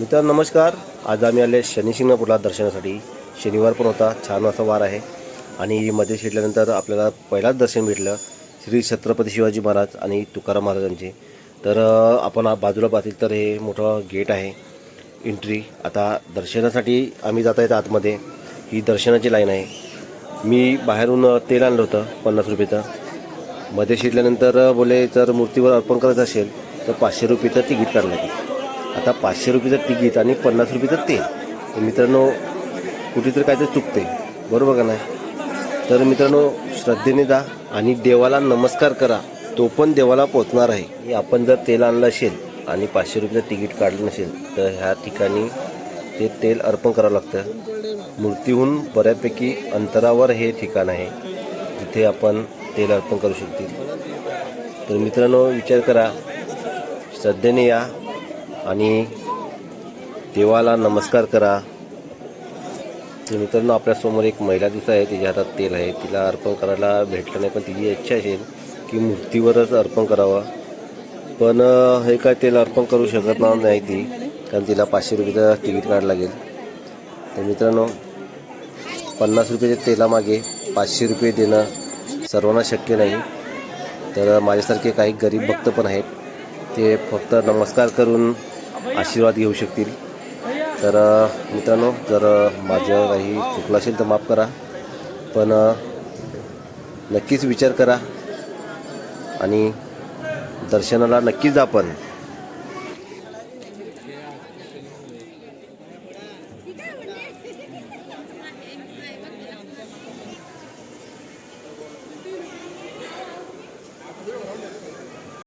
मित्रांनो नमस्कार. आज आम्ही आले शनिशिंगणापूरला दर्शनासाठी. शनिवार पण होता. छान असा वार आहे. आणि मध्ये शिरल्यानंतर आपल्याला पहिलाच दर्शन भेटलं. श्री छत्रपती शिवाजी महाराज आणि तुकाराम महाराजांचे. तर आपण बाजूला पाहतील तर हे मोठं गेट आहे. एंट्री आता दर्शनासाठी आम्ही जात आहेत आतमध्ये. ही दर्शनाची लाईन आहे. मी बाहेरून तेल आणलं होतं पन्नास रुपयेचं. मध्ये शिरल्यानंतर बोले जर मूर्तीवर अर्पण करायचं असेल तर पाचशे रुपयेचं तिकीट काढलं लागेल आता पाचशे रुपयेचं तिकीट आणि पन्नास रुपयेचं तेल मित्रांनो कुठेतरी काहीतरी चुकते बरोबर का नाही? तर मित्रांनो श्रद्धेने जा आणि देवाला नमस्कार करा. तो पण देवाला पोचणार आहे. आपण जर तेल आणलं असेल आणि पाचशे रुपयाचं तिकीट काढलं नसेल तर ह्या ठिकाणी ते तेल अर्पण करावं लागतं. मूर्तीहून बऱ्यापैकी अंतरावर हे ठिकाण आहे जिथे आपण तेल अर्पण करू शकतील तर मित्रांनो विचार करा. श्रद्धेने या. आणि देवाला नमस्कार करा. तर मित्रांनो आपल्यासमोर एक महिला दिसत आहे. तिच्या हातात तेल आहे. तिला अर्पण करायला भेटलं नाही पण तिची इच्छा असेल की मूर्तीवरच अर्पण करावं. पण हे काय तेल अर्पण करू शकत नाही ती कारण तिला पाचशे रुपयेचं तिकीट काढायला लागेल. तर मित्रांनो पन्नास रुपयाच्या तेलामागे पाचशे रुपये देणं सर्वांना शक्य नाही. तर माझ्यासारखे काही गरीब भक्त पण आहेत. ते फक्त नमस्कार करून आशीर्वाद घेऊ शकतील. तर मित्रांनो जर माझं काही चुकलं असेल तर माफ करा. पण नक्कीच विचार करा. आणि दर्शनाला नक्कीच जा आपण